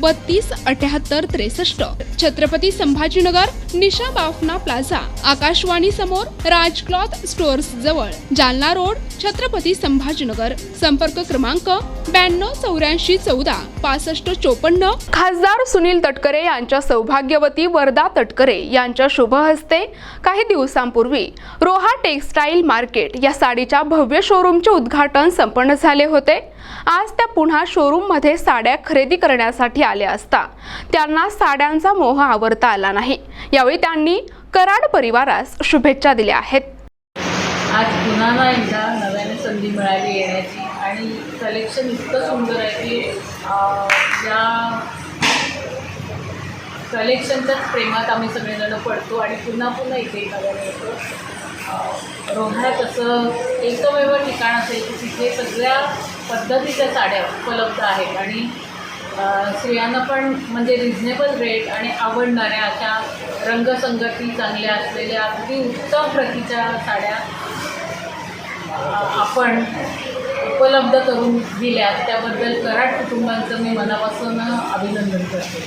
बत्तीस अठ्याहत्तर त्रेसष्ट. छत्रपती संभाजीनगर निशा बाफना प्लाझा. आकाशवाणी समोर राज क्लॉथ स्टोअर्स जवळ. जालना रोड छत्रपती संभाजीनगर. संपर्क क्रमांक ब्याण्णव चौऱ्याऐंशी चौदा पासष्ट चोपन्न. खासदार सुनील तटकरे यांच्या सौभाग्यवती वरदा तटकरे यांच्या शुभ हस्ते काही दिवसांपूर्वी रोहा टेक्स्टाईल मार्केट या साडीच्या भव्य शोरूमचे उद्घाटन संपन्न झाले होते. आज त्या पुन्हा शोरूममध्ये साड्या खरेदी करण्यासाठी आले असता त्यांना साड्यांचा मोह आवरता आला नाही. यावेळी त्यांनी कराड परिवारास शुभेच्छा दिल्या आहेत. आज पुन्हा एकदा नव्याने संधी मिळाली येण्याची आणि कलेक्शन इतकं सुंदर आहे की या कलेक्शनच्याच प्रेमात आम्ही सगळेजण पडतो आणि पुन्हा पुन्हा इथे नव्याने येतो. रोहण्यात असं एकमेव ठिकाण असेल की तिथे सगळ्या पद्धतीच्या साड्या उपलब्ध आहेत आणि स्त्रियांना पण म्हणजे रिझनेबल रेट आणि आवडणाऱ्या अशा रंगसंगती चांगल्या असलेल्या अगदी उत्तम प्रतीच्या साड्या आपण उपलब्ध करून दिल्या त्याबद्दल कराड कुटुंबांचं मी मनापासून अभिनंदन करते.